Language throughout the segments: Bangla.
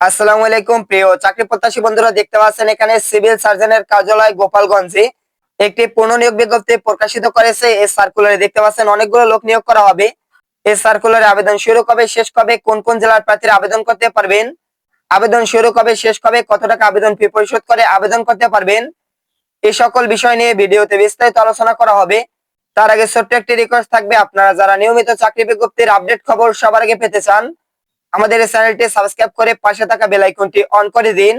আসসালামু আলাইকুম, প্রিয় চাকরি প্রত্যাশী বন্ধুরা, দেখতে পাচ্ছেন এখানে সিভিল সার্জনের কার্যালয় গোপালগঞ্জে একটি পুনর্নিয়োগ বিজ্ঞপ্তি প্রকাশিত করেছে এই সার্কুলারে দেখতে পাচ্ছেন অনেকগুলো লোক নিয়োগ করা হবে। এই সার্কুলারে আবেদন শুরু কবে, শেষ কবে, কোন কোন জেলার প্রার্থীরা আবেদন করতে পারবেন? আবেদন শুরু কবে, শেষ কবে, কত টাকা আবেদন ফি পরিশোধ করে আবেদন করতে পারবেন? এই সকল বিষয় নিয়ে ভিডিওতে বিস্তারিত আলোচনা করা হবে। তার আগে ছোট্ট একটি রিকোয়েস্ট থাকবে, আপনারা যারা নিয়মিত চাকরি বিজ্ঞপ্তির আপডেট খবর সবার আগে পেতে চান আমাদের এই চ্যানেলটি সাবস্ক্রাইব করে পাশে থাকা বেল আইকনটি অন করে দিন।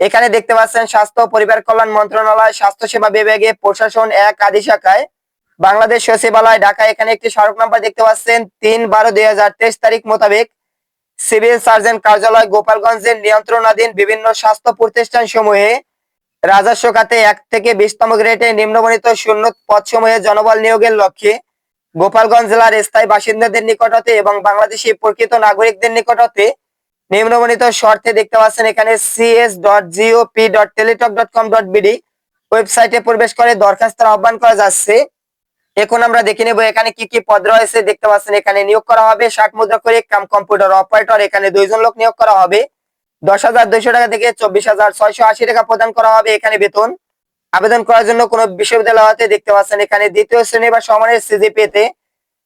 এখানে দেখতে পাচ্ছেন স্বাস্থ্য, পরিবার কল্যাণ মন্ত্রণালয় স্বাস্থ্য সেবা বিভাগে প্রশাসন এক আদি শাখায়। বাংলাদেশ সচিবালয় ঢাকা এখানে একটি সড়ক নাম্বার দেখতে পাচ্ছেন, তিন বারো দুই তারিখ মোতাবেক। সিভিল সার্জন কার্যালয়, গোপালগঞ্জের নিয়ন্ত্রণাধীন বিভিন্ন স্বাস্থ্য প্রতিষ্ঠান সমূহে রাজস্ব খাতে এক থেকে বিশতম গ্রেডে নিম্নবর্ণিত শূন্য পদ সমূহে জনবল নিয়োগের লক্ষ্যে গোপালগঞ্জ জেলার স্থায়ী বাসিন্দাদের নিকট হতে এবং বাংলাদেশি প্রকৃত নাগরিকদের নিকট হতে শর্তে দেখতে পাচ্ছেন এখানে CS dot GOP dot Teletalk dot com dot BD ওয়েবসাইটে প্রবেশ করে দরখাস্তের আহ্বান করা যাচ্ছে। এখন আমরা দেখে নেব এখানে কি কি পদ রয়েছে। দেখতে পাচ্ছেন এখানে নিয়োগ করা হবে ষাট মুদ্রা করে কাম কম্পিউটার অপারেটর, এখানে দুইজন লোক নিয়োগ করা হবে। দশ হাজার দুইশো টাকা থেকে চব্বিশ হাজার ছয়শো আশি টাকা প্রদান করা হবে এখানে বেতন। আবেদন করার জন্য কোনো বিশ্ববিদ্যালয় হতে দেখতে পাচ্ছেন এখানে দ্বিতীয় শ্রেণি বা সমানের সিজিপি তে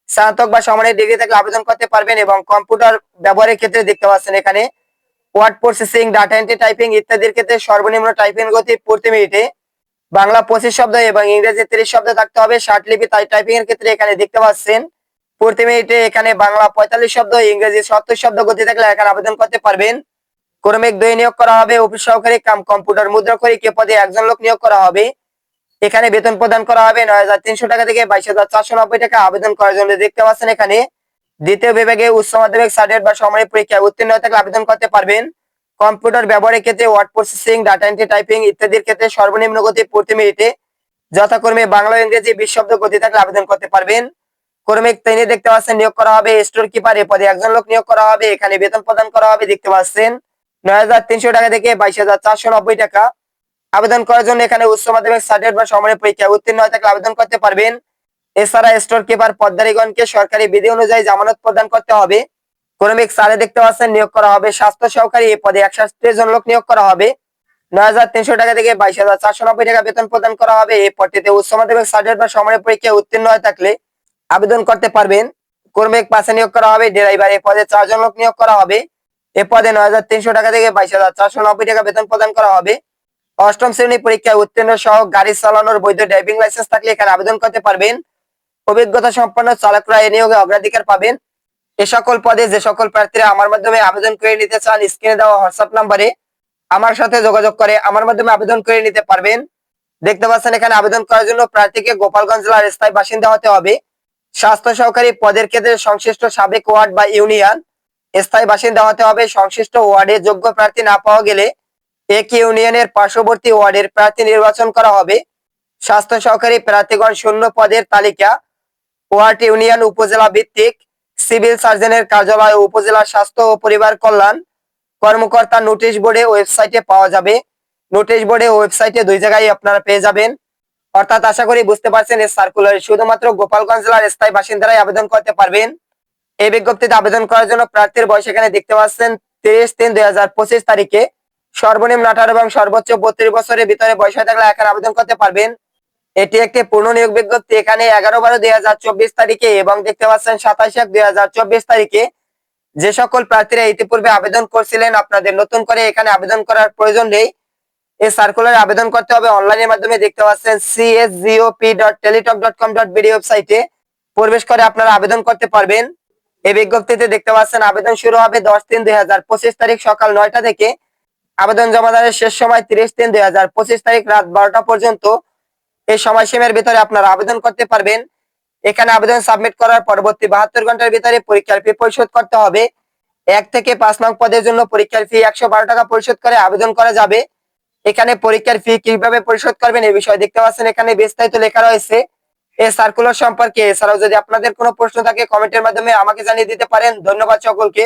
স্নাতক বা সমানের ডিগ্রি থেকে আবেদন করতে পারবেন এবং কম্পিউটার ব্যবহারের ক্ষেত্রে দেখতে পাচ্ছেন এখানে word processing data entry typing ইত্যাদির ক্ষেত্রে সর্বনিম্ন টাইপিং গতি প্রতি মিনিটে বাংলা পঁচিশ শব্দ এবং ইংরেজি তিরিশ শব্দ থাকতে হবে। লিপি তাই টাইপিং এর ক্ষেত্রে এখানে দেখতে পাচ্ছেন প্রতি মিনিটে এখানে বাংলা পঁয়তাল্লিশ শব্দ, ইংরেজি সত্তর শব্দ গতি থাকলে এখানে আবেদন করতে পারবেন। ক্রমিক দুই নিয়োগ করা হবে, অফিস সহকারী কাম কম্পিউটার মুদ্রা করে কে পদে একজন লোক নিয়োগ করা হবে। এখানে বেতন প্রদান করা হবে নয় হাজার তিনশো টাকা থেকে বাইশ হাজার চারশো নব্বই টাকা আবেদন করার জন্য দেখতে পাচ্ছেন এখানে, দ্বিতীয় বিভাগে উচ্চ মাধ্যমিক সার্টিফিকেট বা সমানের পরীক্ষায় উত্তীর্ণ থাকলে আবেদন করতে পারবেন। কম্পিউটার ব্যবহারের ক্ষেত্রে word processing data entry typing ইত্যাদির ক্ষেত্রে সর্বনিম্ন গতি প্রতি মিনিটে যথাক্রমে বাংলা ইংরেজি বিশ শব্দ গতি থাকলে আবেদন করতে পারবেন। ক্রমিক তিনি দেখতে পাচ্ছেন নিয়োগ করা হবে স্টোর কিপার এ পদে একজন লোক নিয়োগ করা হবে, এখানে বেতন প্রদান করা হবে, দেখতে পাচ্ছেন। নয় হাজার তিনশো টাকা থেকে বাইশ হাজার চারশো নব্বই টাকা। আবেদন করার জন্য এখানে উচ্চ মাধ্যমিক সার্টিফিকেট বা সমানের পরীক্ষায় উত্তীর্ণ হয়ে থাকলে আবেদন করতে পারবেন। এছাড়া স্টোর কিপার পদ্মারীগণকে সরকারি বিধি অনুযায়ী জামানত প্রদান করতে হবে। ক্রমিক সারে দেখতে পাচ্ছেন, নিয়োগ করা হবে। স্বাস্থ্য সহকারী এই পদে একষট্টি জন লোক নিয়োগ করা হবে। নয় হাজার তিনশো টাকা থেকে বাইশ হাজার চারশো নব্বই টাকা বেতন প্রদান করা হবে। এই পদটিতে উচ্চ মাধ্যমিক সার্টিফিকেট বা সমানের পরীক্ষায় উত্তীর্ণ হয়ে থাকলে আবেদন করতে পারবেন। ক্রমিক পাশে নিয়োগ করা হবে। ড্রাইভার এই পদে চারজন লোক নিয়োগ করা হবে। এ পদে নয় হাজার তিনশো টাকা থেকে বাইশ হাজার চারশো নব্বই টাকা বেতন প্রদান করা হবে। অষ্টম শ্রেণি পরীক্ষায় উত্তীর্ণ সহ গাড়ি চালানোর বৈধ ড্রাইভিং লাইসেন্স থাকলে এখানে আবেদন করতে পারবেন। অভিজ্ঞতা সম্পন্ন চালকরা এ নিয়োগে অগ্রাধিকার পাবেন। এ সকল পদে যে সকল প্রার্থীরা আমার মাধ্যমে আবেদন করে নিতে চান, স্ক্রিনে দেওয়া হোয়াটসঅ্যাপ নাম্বারে আমার সাথে যোগাযোগ করে আমার মাধ্যমে আবেদন করে নিতে পারবেন। দেখতে পাচ্ছেন এখানে আবেদন করার জন্য প্রার্থীকে গোপালগঞ্জ জেলার স্থায়ী বাসিন্দা হতে হবে। স্বাস্থ্য সহকারী পদের ক্ষেত্রে সংশ্লিষ্ট সাবেক ওয়ার্ড বা ইউনিয়ন স্থায়ী বাসিন্দা হতে হবে। সংশ্লিষ্ট ওয়ার্ডে যোগ্য প্রার্থী না পাওয়া গেলে এক ইউনিয়নের পার্শ্ববর্তী ওয়ার্ডের প্রার্থী নির্বাচন করা হবে। স্বাস্থ্য সহকারী প্রার্থীগণ শূন্য পদের তালিকা। ওয়ার্ড ইউনিয়ন উপজেলা ভিত্তিক সিভিল সার্জনের কার্যালয়, উপজেলা স্বাস্থ্য ও পরিবার কল্যাণ। কর্মকর্তা নোটিশ বোর্ডে ওয়েবসাইটে পাওয়া যাবে। নোটিশ বোর্ডে ওয়েবসাইটে দুই জায়গায় আপনারা পেয়ে যাবেন। অর্থাৎ আশা করি বুঝতে পারছেন এই সার্কুলারে শুধুমাত্র গোপালগঞ্জ জেলার স্থায়ী বাসিন্দারাই আবেদন করতে পারবেন। এই বিজ্ঞপ্তিতে আবেদন করার জন্য প্রার্থীর বয়স এখানে দেখতে পাচ্ছেন তিরিশ তিন দুই তারিখে। সর্বনিম্ন আঠারো এবং সর্বোচ্চ বত্রিশ বছরের ভিতরে বয়স হয়ে থাকলে এখানে আবেদন করতে পারবেন। এটি একটি পূর্ণ নিয়োগ বিজ্ঞপ্তি, এখানে এগারো বারো দুই তারিখে এবং দেখতে পাচ্ছেন সাতাশ এক দুই তারিখে। যে সকল প্রার্থীরা ইতিপূর্বে আবেদন করছিলেন, আপনাদের নতুন করে এখানে আবেদন করার প্রয়োজন নেই। এই সার্কুলার আবেদন করতে হবে। অনলাইনের মাধ্যমে দেখতে পাচ্ছেন CSGOP dot Teletalk dot com dot BD ওয়েবসাইটে প্রবেশ করে আপনারা আবেদন করতে পারবেন। এই বিজ্ঞপ্তিতে দেখতে পাচ্ছেন, আবেদন শুরু হবে দশ তিন দুই তারিখ সকাল নয়টা থেকে। আবেদন জমাদানের শেষ সময় তিরিশ তিন দুই তারিখ রাত বারোটা পর্যন্ত। এই সময়সীমার ভিতরে আপনারা আবেদন করতে পারবেন। এখানে আবেদন সাবমিট করার পরবর্তী বাহাত্তর ঘণ্টার ভিতরে পরীক্ষার ফি পরিশোধ করতে হবে। এক থেকে পাঁচ নং পদের জন্য পরীক্ষার ফি একশো বারো টাকা পরিশোধ করে আবেদন করা যাবে। এখানে পরীক্ষার ফি কীভাবে পরিশোধ করবেন এই বিষয়ে দেখতে পাচ্ছেন, এখানে বিস্তারিত লেখা রয়েছে। এই সার্কুলার সম্পর্কে এছাড়াও যদি আপনাদের কোনো প্রশ্ন থাকে কমেন্টের মাধ্যমে আমাকে জানিয়ে দিতে পারেন। ধন্যবাদ সকলকে।